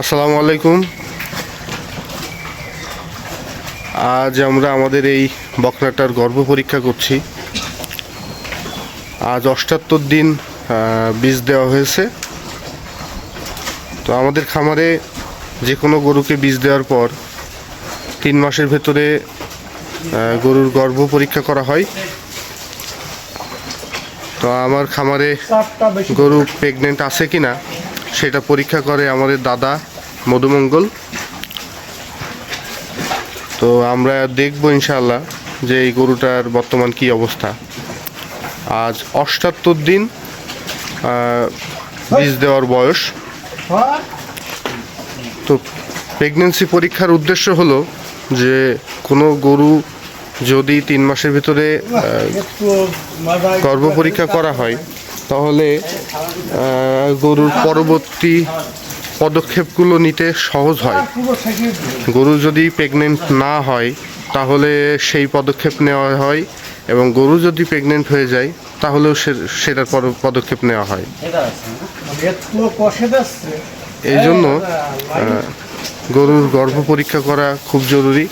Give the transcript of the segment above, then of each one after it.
আসসালামু আলাইকুম। আজ আমরা আমাদের এই বকনাটার গর্ভ পরীক্ষা করছি। আজ অষ্টাত্তর দিন বীজ দেওয়া হয়েছে। তো আমাদের খামারে যে কোনো গরুকে বীজ দেওয়ার পর তিন মাসের ভেতরে গরুর গর্ভ পরীক্ষা করা হয়। তো আমার খামারে গরু প্রেগনেন্ট আছে কিনা সেটা পরীক্ষা করে আমাদের দাদা মধুমঙ্গল। তো আমরা দেখব ইনশাল্লাহ যে এই গরুটার বর্তমান কি অবস্থা। আজ অষ্টাত্তর দিন বীজ দেওয়ার বয়স। তো প্রেগনেন্সি পরীক্ষার উদ্দেশ্য হলো যে কোনো গরু যদি তিন মাসের ভিতরে গর্ভ পরীক্ষা করা হয় তাহলে গরুর পরবর্তী পদক্ষেপগুলো নিতে সহজ হয়। গরু যদি প্রেগনেন্ট না হয়, তাহলে সেই পদক্ষেপ নেওয়া হয় এবং গরু যদি প্রেগনেন্ট হয়ে যায়, তাহলেও সেটার পর, পদক্ষেপ নেওয়া হয়। এই জন্য গরুর গর্ভ পরীক্ষা করা খুব জরুরি।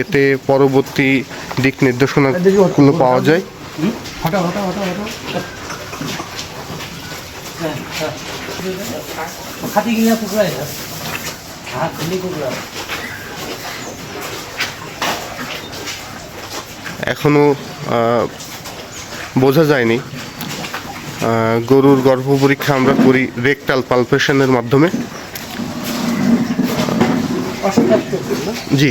এতে পরবর্তী দিক নির্দেশনাগুলো পাওয়া যায়। হটা হটা হটা হটা খাতি গিলা কুকুরা হাত খুলি কুকুরা। এখনও বোঝা যায়নি। গরুর গর্ভ পরীক্ষা আমরা করি রেকটাল পালপেশনের মাধ্যমে। জি।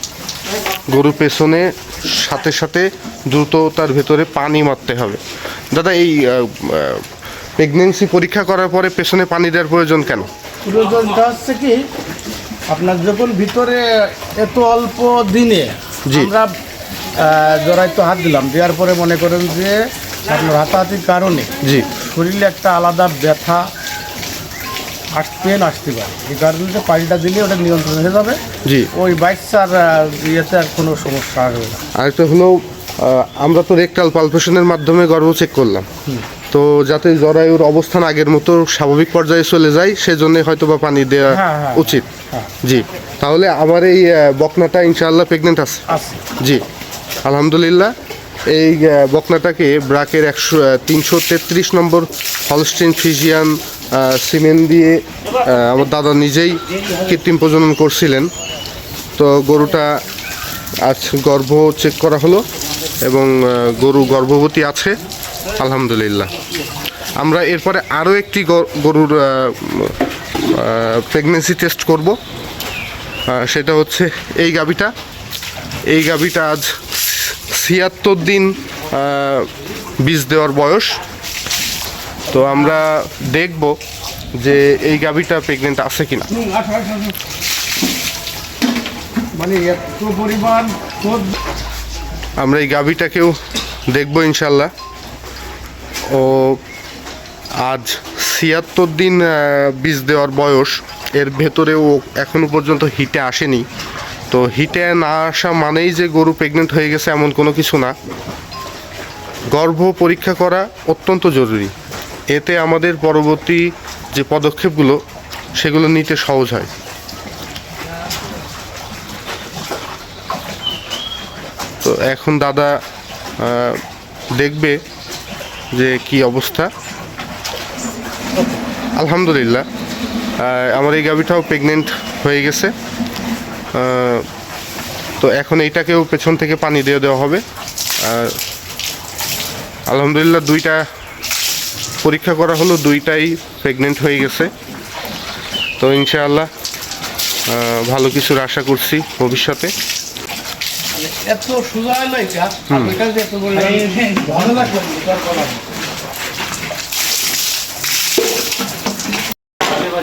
গরুর পেছনে সাথে সাথে দ্রুত তার ভেতরে পানি মারতে হবে। দাদা এই প্রেগনেন্সি পরীক্ষা করার পরে পেছনে পানি দেওয়ার প্রয়োজন কেন? প্রয়োজনটা হচ্ছে কি আপনার যখন ভিতরে এত অল্প দিনে। আমরা জড়াই তো হাত দিলাম দেওয়ার পরে মনে করেন যে আপনার হাতাহাতির কারণে জি। শরীরে একটা আলাদা ব্যথা আস পেন আসতে পারে। এই কারণে যে দিলে ওটা নিয়ন্ত্রণ হয়ে যাবে। জি। ওই বাচ্চার আহ, ইয়েতে আর কোনো সমস্যা আসবে না। আরেকটা হলো আমরা তো রেকটাল পালপেশনের মাধ্যমে গর্ভ চেক করলাম। তো যাতে জরায়ুর অবস্থান আগের মতো স্বাভাবিক পর্যায়ে চলে যায় সেজন্য হয়তো বা পানি দেওয়া হ্যাঁ, হ্যাঁ, উচিত। হ্যাঁ। জি। তাহলে আমার এই বকনাটা ইনশাআল্লাহ প্রেগনেন্ট আছে। জি। আলহামদুলিল্লাহ। এই বকনাটাকে ব্রাকের একশো তিনশো তেত্রিশ নম্বর হলস্টিন ফিজিয়ান সিমেন্ট দিয়ে আমার দাদা নিজেই কৃত্রিম প্রজনন করছিলেন। তো গরুটা আজ গর্ভ চেক করা হলো এবং গরু গর্ভবতী আছে, আলহামদুলিল্লাহ। আমরা এরপরে আরও একটি গরুর প্রেগনেন্সি টেস্ট করব। সেটা হচ্ছে এই গাবিটা এই গাবিটা আজ ছিয়াত্তর দিন বীজ দেওয়ার বয়স। তো আমরা দেখব যে এই গাবিটা প্রেগনেন্ট আছে কিনা। মানে এত পরিমাণ আমরা এই গাবিটাকেও দেখব ইনশাল্লাহ। ও আজ ছিয়াত্তর দিন বীজ দেওয়ার বয়স। এর ভেতরেও ও এখনও পর্যন্ত হিটে আসেনি। তো হিটে না আসা মানেই যে গরু প্রেগনেন্ট হয়ে গেছে এমন কোনো কিছু না। গর্ভ পরীক্ষা করা অত্যন্ত জরুরি। এতে আমাদের পরবর্তী যে পদক্ষেপগুলো, সেগুলো নিতে সহজ হয়। তো এখন দাদা দেখবে যে কি অবস্থা। আলহামদুলিল্লাহ। আমার এই গাভিটাও প্রেগনেন্ট হয়ে গেছে। তো এখন এইটাকেও পেছন থেকে পানি দিয়ে দেওয়া হবে। আর আলহামদুলিল্লাহ দুইটা পরীক্ষা করা হলো দুইটাই প্রেগনেন্ট হয়ে গেছে। তো ইনশাআল্লাহ ভালো কিছুর আশা করছি ভবিষ্যতে। এত সোজা হলো আপনার কাছে এত বড় ভালো লাগল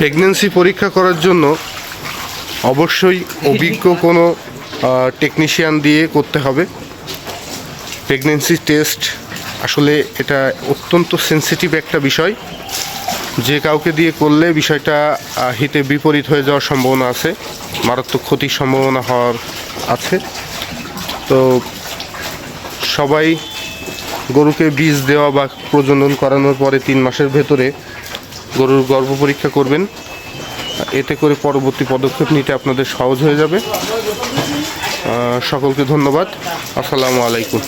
প্রেগনেন্সি পরীক্ষা করার জন্য অবশ্যই অভিজ্ঞ কোনো টেকনিশিয়ান দিয়ে করতে হবে। প্রেগনেন্সি টেস্ট আসলে এটা অত্যন্ত সেনসিটিভ একটা বিষয়। যে কাউকে দিয়ে করলে বিষয়টা হিতে বিপরীত হয়ে যাওয়ার সম্ভাবনা আছে, মারাত্মক ক্ষতির সম্ভাবনা হওয়ার আছে। তো সবাই গরুকে বীজ দেওয়া বা প্রজনন করানোর পরে তিন মাসের ভেতরে গরুর গর্ভ পরীক্ষা করবেন। এতে করে পরবর্তী পদক্ষেপ নিতে আপনাদের সহজ হয়ে যাবে। সকলকে ধন্যবাদ। আসসালামু আলাইকুম।